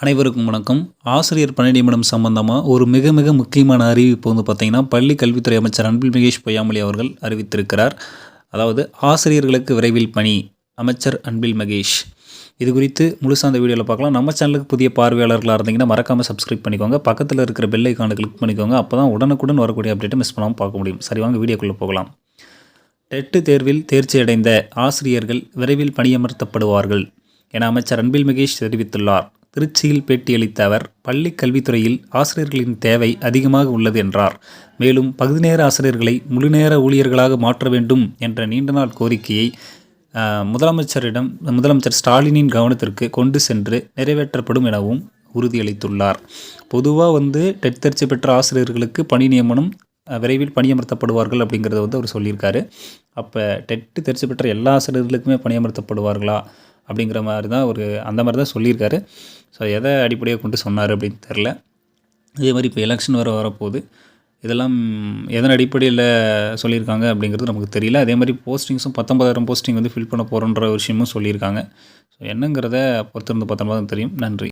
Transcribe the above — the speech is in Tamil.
அனைவருக்கும் வணக்கம். ஆசிரியர் பணி நியமனம் சம்பந்தமாக ஒரு மிக மிக முக்கியமான அறிவிப்பு வந்து பார்த்திங்கன்னா பள்ளி கல்வித்துறை அமைச்சர் அன்பில் மகேஷ் பொய்யாமொழி அவர்கள் அறிவித்திருக்கிறார். அதாவது ஆசிரியர்களுக்கு விரைவில் பணி அமைச்சர் அன்பில் மகேஷ். இது குறித்து முழுசாக அந்த வீடியோவில் பார்க்கலாம். நம்ம சேனலுக்கு புதிய பார்வையாளர்களாக இருந்தீங்கன்னா மறக்காமல் சப்ஸ்கிரைப் பண்ணிக்கோங்க. பக்கத்தில் இருக்கிற பெல் ஐக்கானை கிளிக் பண்ணிக்கோங்க. அப்போ தான் உடனுக்குடன் வரக்கூடிய அப்டேட்டை மிஸ் பண்ணாமல் பார்க்க முடியும். சரி வாங்க வீடியோக்குள்ளே போகலாம். டெட்டு தேர்வில் தேர்ச்சி அடைந்த ஆசிரியர்கள் விரைவில் பணியமர்த்தப்படுவார்கள் என அமைச்சர் அன்பில் மகேஷ் தெரிவித்துள்ளார். திருச்சியில் பேட்டியளித்த அவர் பள்ளி கல்வித்துறையில் ஆசிரியர்களின் தேவை அதிகமாக உள்ளது என்றார். மேலும் பகுதி நேர ஆசிரியர்களை முழுநேர ஊழியர்களாக மாற்ற வேண்டும் என்ற நீண்ட நாள் கோரிக்கையை முதலமைச்சரிடம் முதலமைச்சர் ஸ்டாலினின் கவனத்திற்கு கொண்டு சென்று நிறைவேற்றப்படும் எனவும் உறுதியளித்துள்ளார். பொதுவாக வந்து டெட் தேர்ச்சி பெற்ற ஆசிரியர்களுக்கு பணி நியமனம் விரைவில் பணியமர்த்தப்படுவார்கள் அப்படிங்கிறத வந்து அவர் சொல்லியிருக்காரு. அப்போ டெட்டு தேர்ச்சி பெற்ற எல்லா ஆசிரியர்களுக்குமே பணியமர்த்தப்படுவார்களா? அப்படிங்கிற மாதிரி தான் ஒரு அந்த மாதிரி தான் சொல்லியிருக்காரு. ஸோ எதை அடிப்படையாக கொண்டு சொன்னார் அப்படின்னு தெரில இதே மாதிரி இப்போ எலெக்ஷன் வர வரப்போகுது. இதெல்லாம் எதன் அடிப்படையில் சொல்லியிருக்காங்க அப்படிங்கிறது நமக்கு தெரியல. அதே மாதிரி போஸ்டிங்ஸும் பத்தொன்பதாயிரம் போஸ்டிங் வந்து ஃபில் பண்ண போகிறோன்ற விஷயமும் சொல்லியிருக்காங்க. ஸோ என்னங்கிறத பொறுத்திருந்து பார்த்தோம்னா தான் தெரியும். நன்றி.